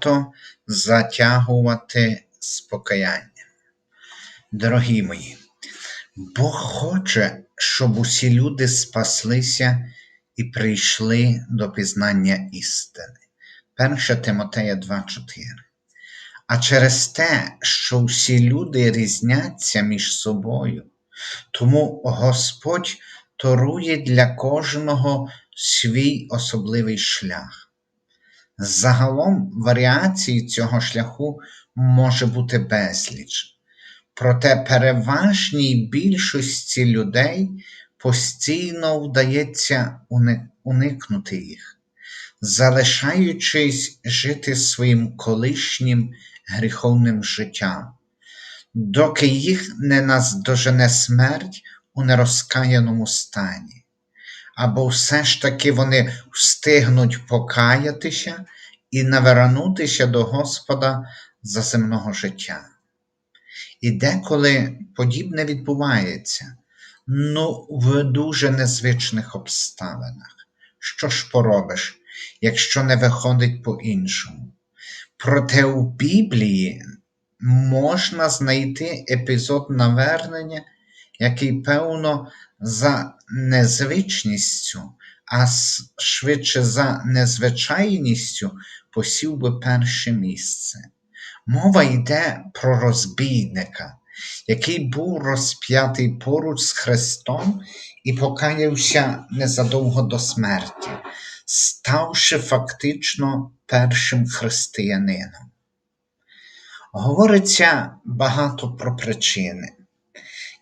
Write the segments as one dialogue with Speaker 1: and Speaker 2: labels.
Speaker 1: то затягувати з покаянням. Дорогі мої, Бог хоче, щоб усі люди спаслися і прийшли до пізнання істини. 1 Тимотея 2,4. А через те, що всі люди різняться між собою, тому Господь торує для кожного свій особливий шлях. Загалом варіацій цього шляху може бути безліч, проте переважній більшості людей постійно вдається уникнути їх, залишаючись жити своїм колишнім гріховним життям, доки їх не наздожене смерть у нерозкаяному стані, або все ж таки вони встигнуть покаятися і навернутися до Господа за земного життя. І деколи подібне відбувається, ну в дуже незвичних обставинах. Що ж поробиш, якщо не виходить по-іншому? Проте у Біблії можна знайти епізод навернення, який, певно, за незвичністю, а швидше за незвичайністю посів би перше місце. Мова йде про розбійника, який був розп'ятий поруч з Христом і покаявся незадовго до смерті, ставши фактично першим християнином. Говориться багато про причини,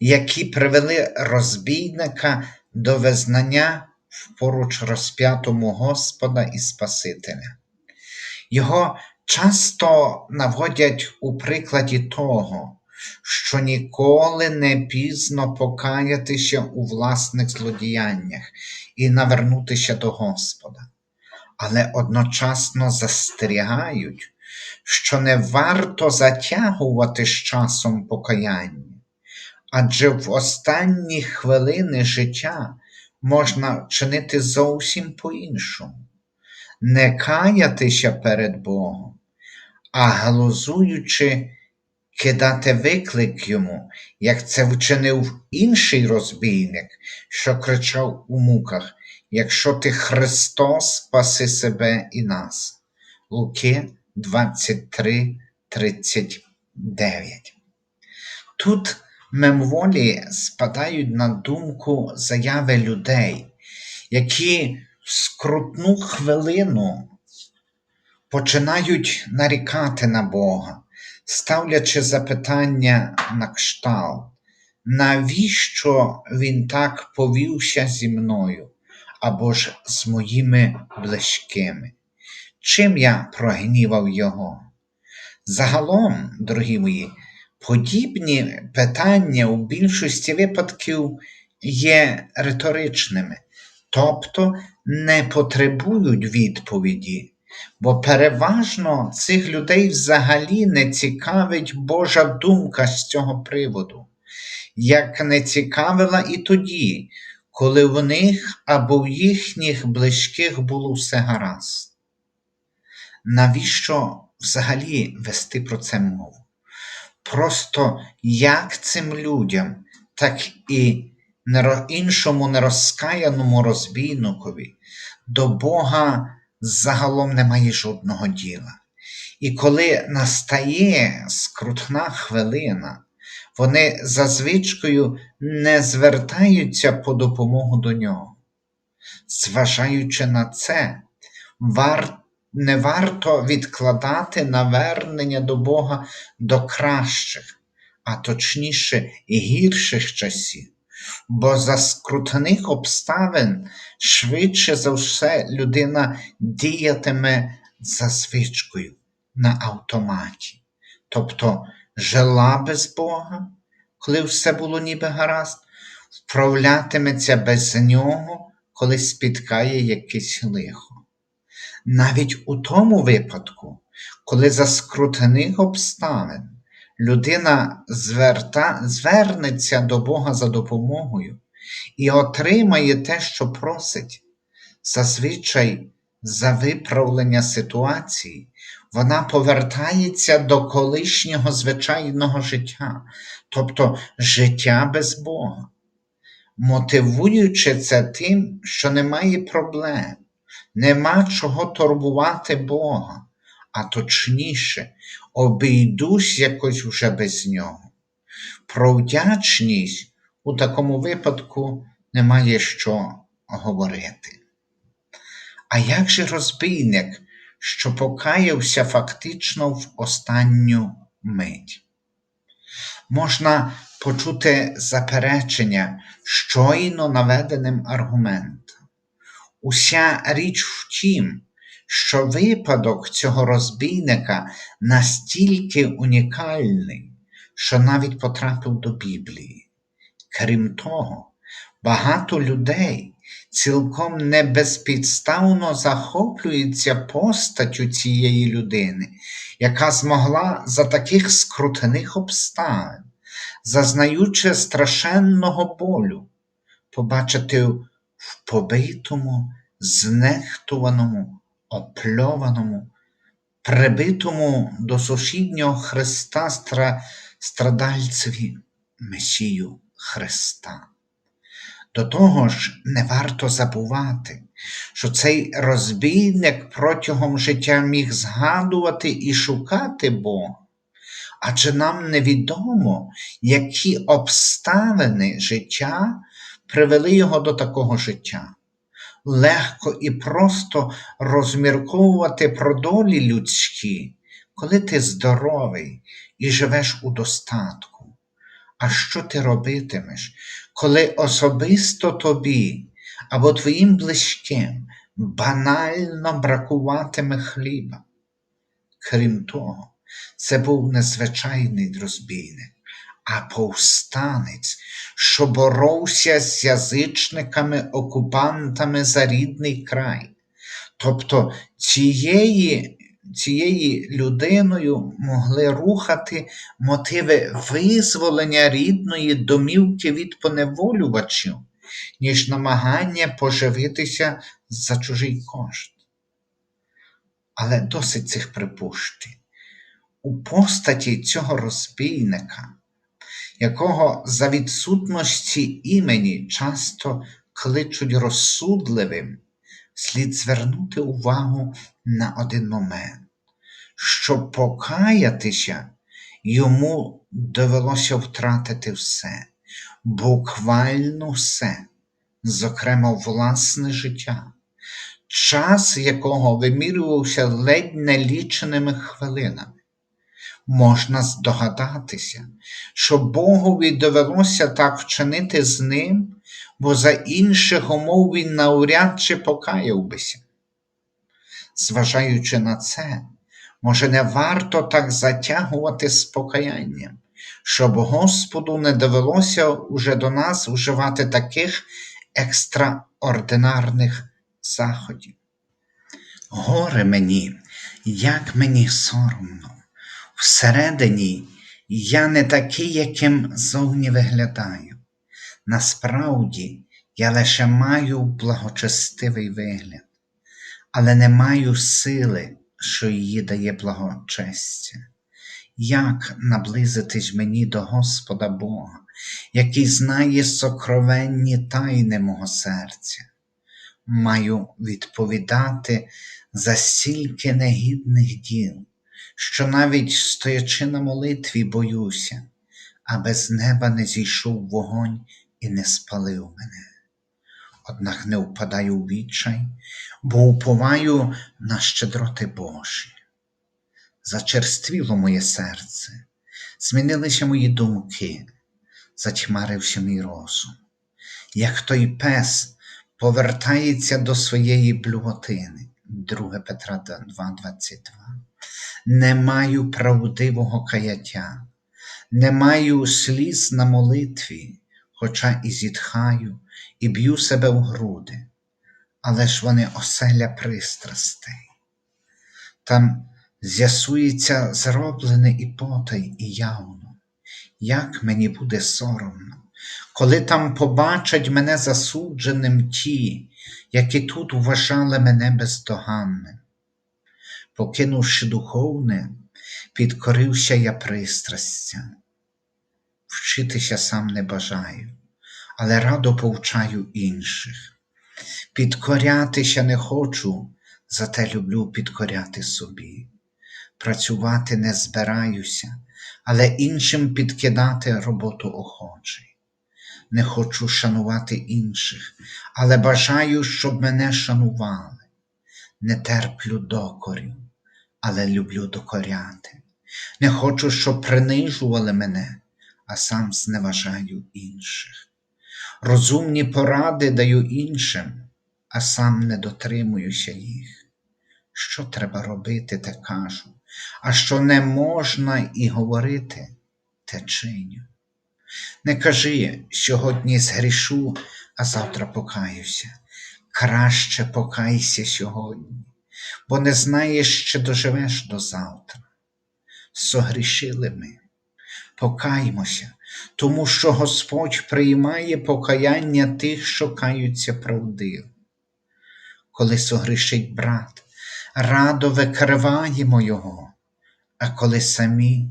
Speaker 1: які привели розбійника до визнання в поруч розп'ятому Господа і Спасителя. Його часто наводять у прикладі того, що ніколи не пізно покаятися у власних злодіяннях і навернутися до Господа, але одночасно застерігають, що не варто затягувати з часом покаяння, адже в останні хвилини життя можна чинити зовсім по-іншому, не каятися перед Богом, а глузуючи, кидати виклик йому, як це вчинив інший розбійник, що кричав у муках: Якщо ти Христос, спаси себе і нас. Луки 23, 39. Тут мимоволі спадають на думку заяви людей, які в скрутну хвилину починають нарікати на Бога, ставлячи запитання на кшталт, навіщо Він так повівся зі мною або ж з моїми близькими? Чим я прогнівав його? Загалом, дорогі мої, подібні питання у більшості випадків є риторичними, тобто не потребують відповіді, бо переважно цих людей взагалі не цікавить Божа думка з цього приводу, як не цікавила і тоді, коли в них або в їхніх близьких було все гаразд. Навіщо взагалі вести про це мову? Просто як цим людям, так і іншому нерозкаяному розбійникові до Бога загалом немає жодного діла. І коли настає скрутна хвилина, вони за звичкою не звертаються по допомогу до нього. Зважаючи на це, варто не варто відкладати навернення до Бога до кращих, а точніше гірших часів, бо за скрутних обставин швидше за все людина діятиме за звичкою на автоматі, тобто жила без Бога, коли все було ніби гаразд, вправлятиметься без нього, коли спіткає якесь лихо. Навіть у тому випадку, коли за скрутних обставин людина зверта, звернеться до Бога за допомогою і отримає те, що просить, зазвичай за виправлення ситуації, вона повертається до колишнього звичайного життя, тобто життя без Бога, мотивуючи це тим, що немає проблем, нема чого турбувати Бога, а точніше, обійдусь якось вже без нього. Про вдячність у такому випадку немає що говорити. А як же розбійник, що покаявся фактично в останню мить? Можна почути заперечення щойно наведеним аргументом. Уся річ в тім, що випадок цього розбійника настільки унікальний, що навіть потрапив до Біблії. Крім того, багато людей цілком не безпідставно захоплюються постаттю цієї людини, яка змогла за таких скрутних обставин, зазнаючи страшенного болю, побачити в побитому, знехтуваному, опльованому, прибитому до сусіднього Христа стра... страдальцеві Месію Христа. До того ж, не варто забувати, що цей розбійник протягом життя міг згадувати і шукати Бога, адже нам невідомо, які обставини життя привели його до такого життя. Легко і просто розмірковувати про долі людські, коли ти здоровий і живеш у достатку. А що ти робитимеш, коли особисто тобі або твоїм близьким банально бракуватиме хліба? Крім того, це був незвичайний розбійник, а повстанець, що боровся з язичниками-окупантами за рідний край. Тобто цієї, цією людиною могли рухати мотиви визволення рідної домівки від поневолювачів, ніж намагання поживитися за чужий кошт. Але досить цих припущень. У постаті цього розбійника, якого за відсутності імені часто кличуть розсудливим, слід звернути увагу на один момент, щоб покаятися, йому довелося втратити все, буквально все, зокрема власне життя, час якого вимірювався ледь не ліченими хвилинами. Можна здогадатися, що Богові довелося так вчинити з ним, бо за інших умов він навряд чи покаяв бися. Зважаючи на це, може, не варто так затягувати з покаянням, щоб Господу не довелося уже до нас вживати таких екстраординарних заходів. Горе мені, як мені соромно, всередині я не такий, яким зовні виглядаю. Насправді я лише маю благочестивий вигляд, але не маю сили, що її дає благочестя. Як наблизитись мені до Господа Бога, який знає сокровенні тайни мого серця? Маю відповідати за стільки негідних діл, що навіть стоячи на молитві, боюся, аби з неба не зійшов вогонь і не спалив мене. Однак не впадаю у відчай, бо уповаю на щедроти Божі. Зачерствіло моє серце, змінилися мої думки, затьмарився мій розум. Як той пес повертається до своєї блювотини, 2 Петра 2,22. Не маю правдивого каяття, не маю сліз на молитві, хоча і зітхаю, і б'ю себе в груди, але ж вони оселя пристрастей. Там з'ясується зроблене і потай, і явно, як мені буде соромно, коли там побачать мене засудженим ті, які тут вважали мене бездоганним. Покинувши духовне, підкорився я пристрастям. Вчитися сам не бажаю, але радо повчаю інших. Підкорятися не хочу, зате люблю підкоряти собі. Працювати не збираюся, але іншим підкидати роботу охочий. Не хочу шанувати інших, але бажаю, щоб мене шанували. Не терплю докорів, але люблю докоряти. Не хочу, щоб принижували мене, а сам зневажаю інших. Розумні поради даю іншим, а сам не дотримуюся їх. Що треба робити, те кажу, а що не можна і говорити, те чиню. Не кажи, сьогодні згрішу, а завтра покаюся. Краще покайся сьогодні, бо не знаєш, чи доживеш до завтра. Согрішили ми, покаймося, тому що Господь приймає покаяння тих, що каються правдиво. Коли согрішить брат, радо викриваємо його, а коли самі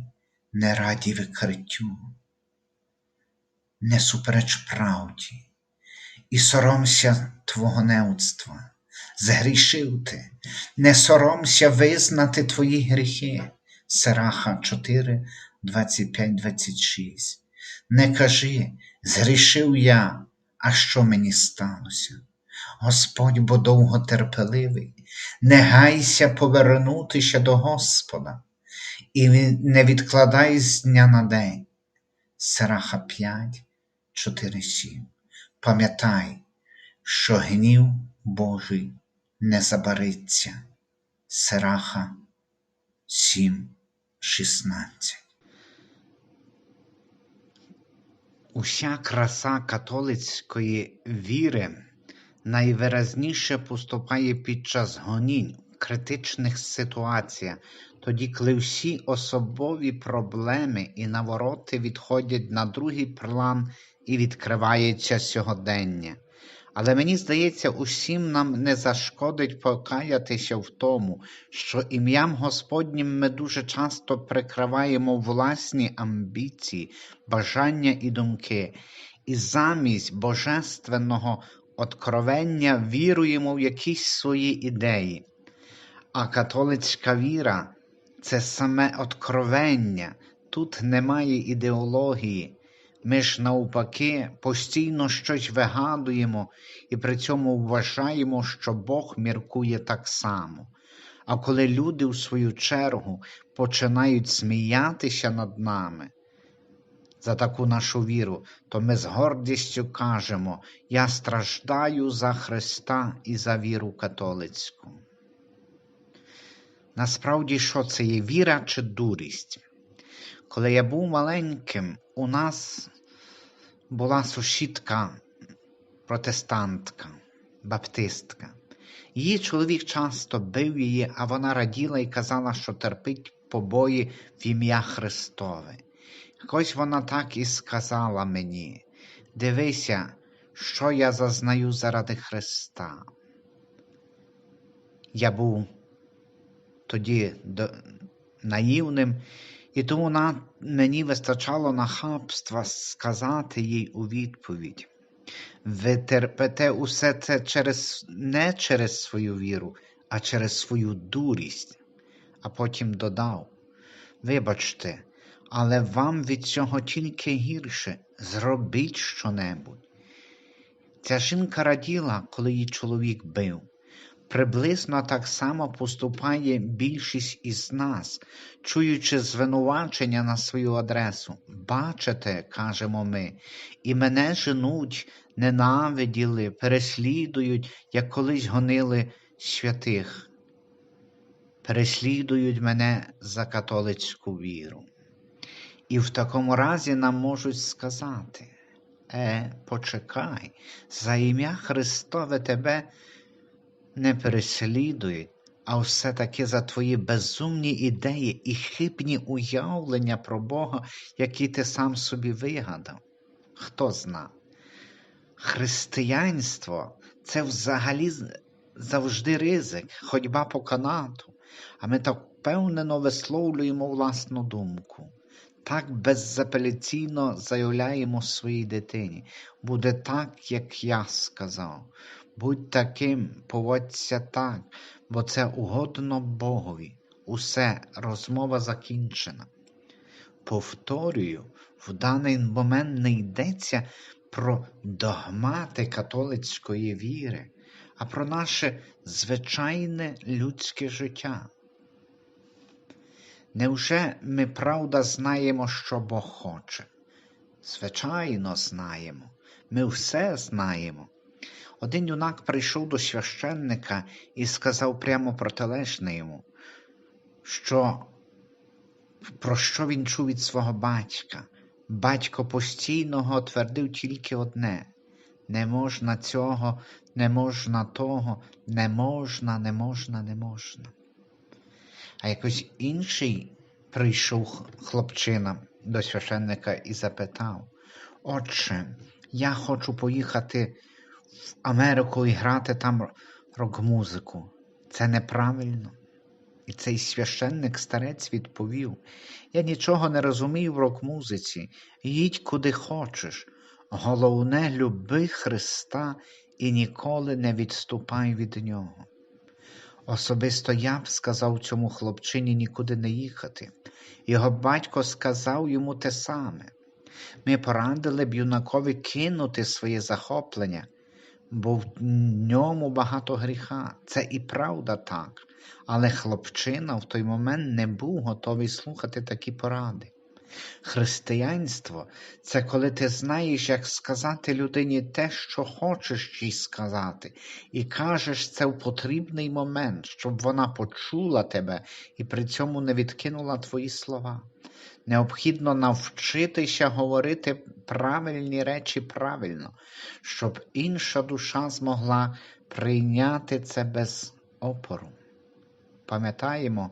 Speaker 1: не раді викриттю. Не супереч правді, і соромся твого неудства, згрішив ти, не соромся визнати твої гріхи. Сираха 4, 25, 26. Не кажи, згрішив я, а що мені сталося? Господь бо довго терпеливий, не гайся повернутися до Господа і не відкладай з дня на день. Сираха 5, 4, 7. Пам'ятай, що гнів Божий не забариться. Сираха 7, 16.
Speaker 2: Уся краса католицької віри найвиразніше поступає під час гонінь, критичних ситуаціях, тоді, коли всі особові проблеми і навороти відходять на другий план і відкривається сьогодення. Але мені здається, усім нам не зашкодить покаятися в тому, що ім'ям Господнім ми дуже часто прикриваємо власні амбіції, бажання і думки, і замість божественного откровення віруємо в якісь свої ідеї. А католицька віра це саме откровення, тут немає ідеології. Ми ж навпаки постійно щось вигадуємо і при цьому вважаємо, що Бог міркує так само. А коли люди, в свою чергу, починають сміятися над нами за таку нашу віру, то ми з гордістю кажемо: Я страждаю за Христа і за віру католицьку. Насправді, що це є віра чи дурість? Коли я був маленьким, у нас була сусідка протестантка, баптистка. Її чоловік часто бив її, а вона раділа і казала, що терпить побої в ім'я Христове. Якось вона так і сказала мені: дивися, що я зазнаю заради Христа. Я був тоді наївним і тому на мені вистачало нахабства сказати їй у відповідь. Ви терпите усе це через, не через свою віру, а через свою дурість. А потім додав: Вибачте, але вам від цього тільки гірше. Зробіть щонебудь. Ця жінка раділа, коли її чоловік бив. Приблизно так само поступає більшість із нас, чуючи звинувачення на свою адресу. Бачите, кажемо ми, і мене женуть, ненавиділи, переслідують, як колись гонили святих. Переслідують мене за католицьку віру. І в такому разі нам можуть сказати: Е, почекай, за ім'я Христове тебе не переслідують, а все таки за твої безумні ідеї і хибні уявлення про Бога, які ти сам собі вигадав. Хто зна? Християнство це взагалі завжди ризик, ходьба по канату, а ми так впевнено висловлюємо власну думку. Так беззапеляційно заявляємо своїй дитині. Буде так, як я сказав. Будь таким, поводься так, бо це угодно Богові. Усе, розмова закінчена. Повторюю, в даний момент не йдеться про догмати католицької віри, а про наше звичайне людське життя. Невже ми правда знаємо, що Бог хоче? Звичайно, знаємо. Ми все знаємо. Один юнак прийшов до священника і сказав прямо протилежне йому, що про що він чув від свого батька. Батько постійно його твердив тільки одне: не можна цього, не можна того, не можна, не можна, не можна. А якось інший прийшов хлопчина до священника і запитав: Отче, я хочу поїхати в Америку і грати там рок-музику. Це неправильно. І цей священник старець відповів: Я нічого не розумію в рок-музиці. Їдь куди хочеш. Головне, люби Христа і ніколи не відступай від нього. Особисто я б сказав цьому хлопчині нікуди не їхати. Його батько сказав йому те саме. Ми порадили б юнакові кинути своє захоплення, бо в ньому багато гріха. Це і правда так. Але хлопчина в той момент не був готовий слухати такі поради. Християнство це коли ти знаєш, як сказати людині те, що хочеш їй сказати, і кажеш це в потрібний момент, щоб вона почула тебе і при цьому не відкинула твої слова. Необхідно навчитися говорити правильні речі правильно, щоб інша душа змогла прийняти це без опору. Пам'ятаємо,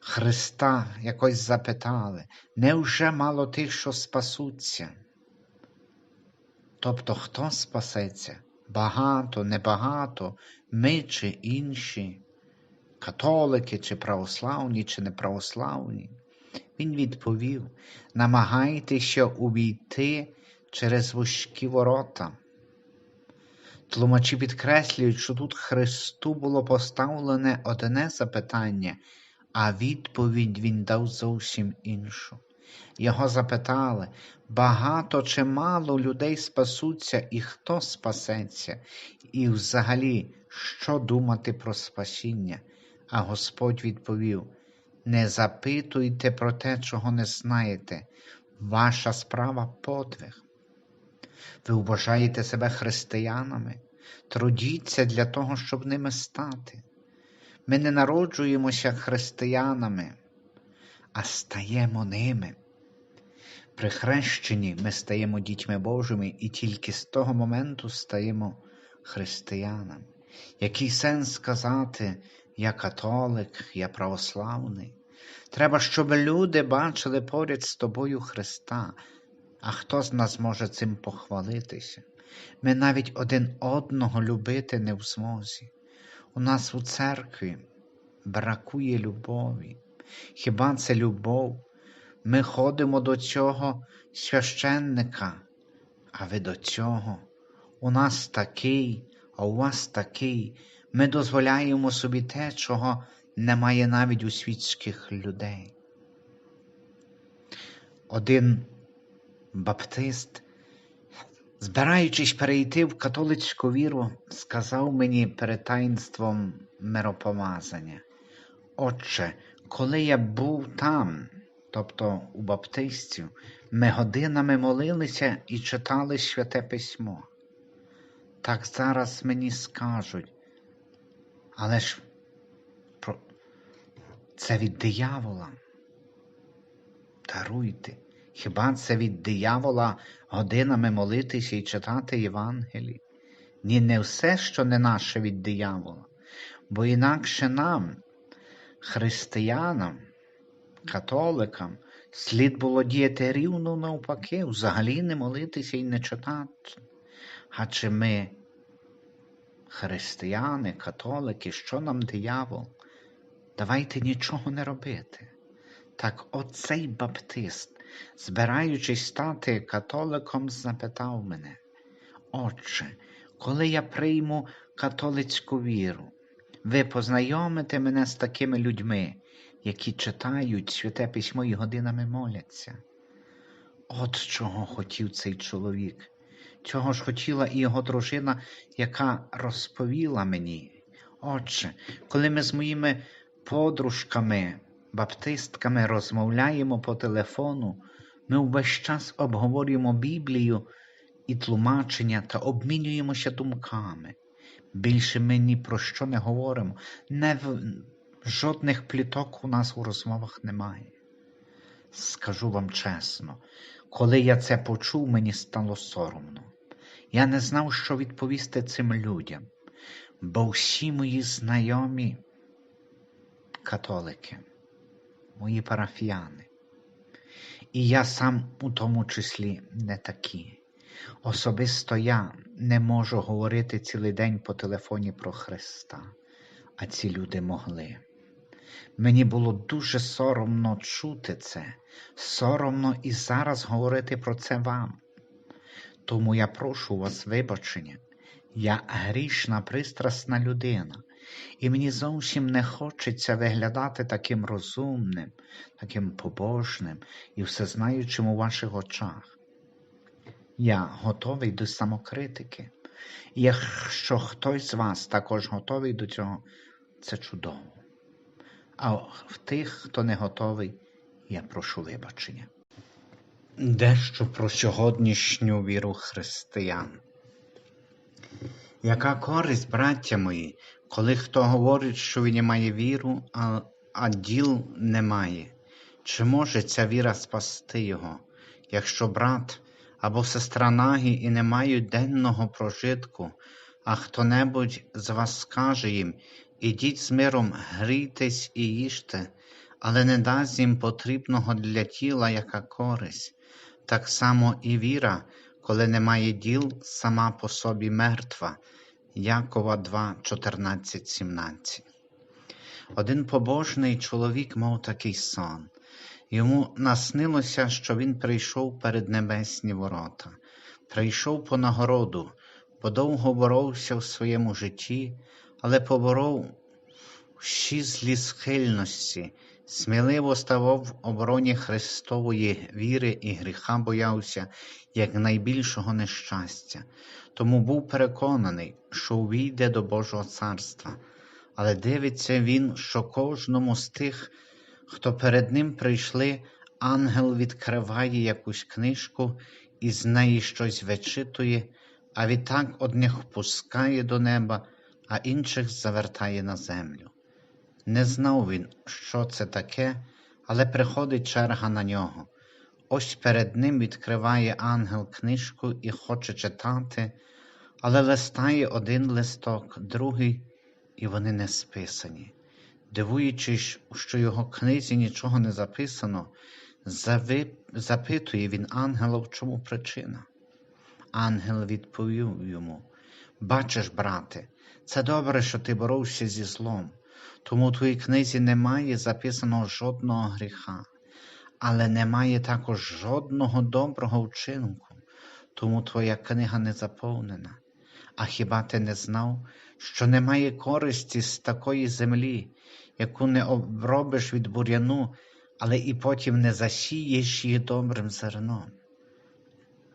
Speaker 2: Христа якось запитали, невже мало тих, що спасуться? Тобто хто спасеться? Багато, небагато, ми чи інші, католики, чи православні, чи неправославні? Він відповів: намагайтеся увійти через вузькі ворота. Тлумачі підкреслюють, що тут Христу було поставлене одне запитання, а відповідь він дав зовсім іншу. Його запитали, багато чи мало людей спасуться і хто спасеться, і взагалі, що думати про спасіння? А Господь відповів: не запитуйте про те, чого не знаєте. Ваша справа подвиг. Ви вважаєте себе християнами? Трудіться для того, щоб ними стати. Ми не народжуємося християнами, а стаємо ними. При хрещенні ми стаємо дітьми Божими і тільки з того моменту стаємо християнами. Який сенс сказати, я католик, я православний? Треба, щоб люди бачили поряд з тобою Христа, а хто з нас може цим похвалитися? Ми навіть один одного любити не в змозі. У нас у церкві бракує любові. Хіба це любов? Ми ходимо до цього священника, а ви до цього. У нас такий, а у вас такий. Ми дозволяємо собі те, чого немає навіть у світських людей. Один баптист, збираючись перейти в католицьку віру, сказав мені перед таїнством миропомазання. Отче, коли я був там, тобто у баптистів, ми годинами молилися і читали святе письмо. Так зараз мені скажуть, але ж. Це від диявола. Даруйте, хіба це від диявола годинами молитися і читати Євангелії? Ні, не все, що не наше від диявола, бо інакше нам, християнам, католикам, Слід було діяти рівно навпаки, взагалі не молитися і не читати. А чи ми, християни, католики, що нам диявол? Давайте нічого не робити. Так оцей баптист, збираючись стати католиком, запитав мене, Отче, коли я прийму католицьку віру, ви познайомите мене з такими людьми, які читають святе письмо і годинами моляться. От чого хотів цей чоловік. Цього ж хотіла і його дружина, яка розповіла мені. Отже, коли ми з моїми подружками, баптистками розмовляємо по телефону, ми увесь час обговорюємо Біблію і тлумачення та обмінюємося думками. Більше ми ні про що не говоримо, не в... жодних пліток у нас у розмовах немає. Скажу вам чесно, коли я це почув, мені стало соромно. Я не знав, що відповісти цим людям, бо всі мої знайомі католики, мої парафіяни, і я сам у тому числі не такі. Особисто я не можу говорити цілий день по телефоні про Христа, а ці люди могли. Мені було дуже соромно чути це, соромно і зараз говорити про це вам. Тому я прошу вас вибачення. Я грішна, пристрасна людина, і мені зовсім не хочеться виглядати таким розумним, таким побожним і всезнаючим у ваших очах. Я готовий до самокритики. І якщо хтось з вас також готовий до цього, це чудово. А в тих, хто не готовий, я прошу вибачення. Дещо про сьогоднішню віру християн. Яка користь, браття мої, коли хто говорить, що він має віру, а, а діл немає? Чи може ця віра спасти його, якщо брат або сестра нагі і не мають денного прожитку, а хто-небудь з вас скаже їм ідіть з миром, грійтесь і їжте, але не дасть їм потрібного для тіла яка користь. Так само і віра, коли немає діл, сама по собі мертва. Якова 2, 14, 17. Один побожний чоловік мав такий сон. Йому наснилося, що він прийшов перед небесні ворота, прийшов по нагороду, подовго боровся в своєму житті, але поборов всі злі схильності, сміливо ставав в обороні Христової віри і гріха боявся як найбільшого нещастя, тому був переконаний, що увійде до Божого царства, але дивиться він, що кожному з тих, хто перед ним прийшли, ангел відкриває якусь книжку і з неї щось вичитує, а відтак одних впускає до неба, а інших завертає на землю. Не знав він, що це таке, але приходить черга на нього. Ось перед ним відкриває ангел книжку і хоче читати, але листає один листок, другий, і вони не списані. Дивуючись, що його книзі нічого не записано, зави... запитує він ангела, в чому причина. Ангел відповів йому: Бачиш, брате, це добре, що ти боровся зі злом, тому у твоїй книзі немає записаного жодного гріха, але немає також жодного доброго вчинку, тому твоя книга не заповнена. А хіба ти не знав, що немає користі з такої землі, яку не обробиш від бур'яну, але і потім не засієш її добрим зерном?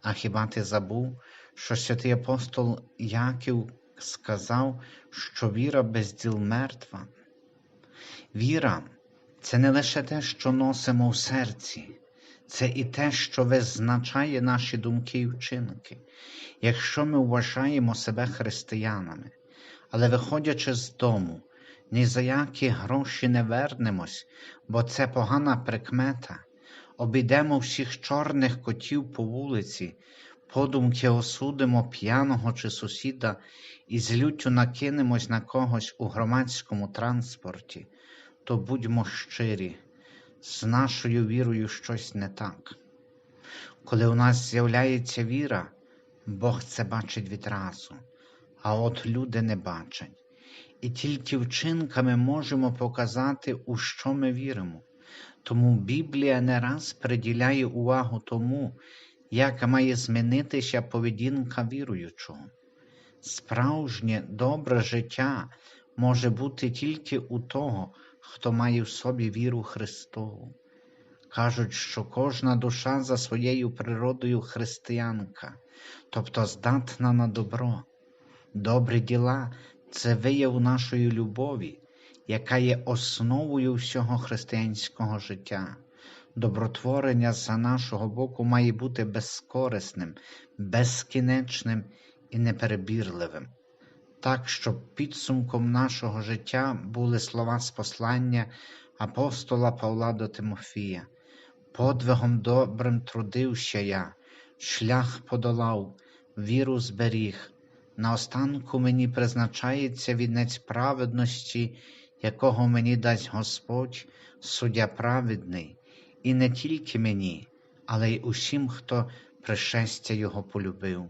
Speaker 2: А хіба ти забув, що святий апостол Яків сказав, що віра без діл мертва? Віра це не лише те, що носимо в серці, це і те, що визначає наші думки і вчинки. Якщо ми вважаємо себе християнами, але виходячи з дому, ні за які гроші не вернемось, бо це погана прикмета, обійдемо всіх чорних котів по вулиці, подумки осудимо п'яного чи сусіда і з люттю накинемось на когось у громадському транспорті, то будьмо щирі, з нашою вірою щось не так. Коли у нас з'являється віра, Бог це бачить відразу, а от люди не бачать. І тільки вчинками можемо показати, у що ми віримо. Тому Біблія не раз приділяє увагу тому, як має змінитися поведінка віруючого. Справжнє добре життя може бути тільки у того, хто має в собі віру Христову. Кажуть, що кожна душа за своєю природою християнка, тобто здатна на добро. Добрі діла це вияв нашої любові, яка є основою всього християнського життя. Добротворення за нашого боку має бути безкорисним, безкінечним і неперебірливим. Так, щоб підсумком нашого життя були слова з послання апостола Павла до Тимофія. Подвигом добрим трудився я, шлях подолав, віру зберіг. Наостанку мені призначається вінець праведності, якого мені дасть Господь, суддя праведний, і не тільки мені, але й усім, хто пришестя Його полюбив.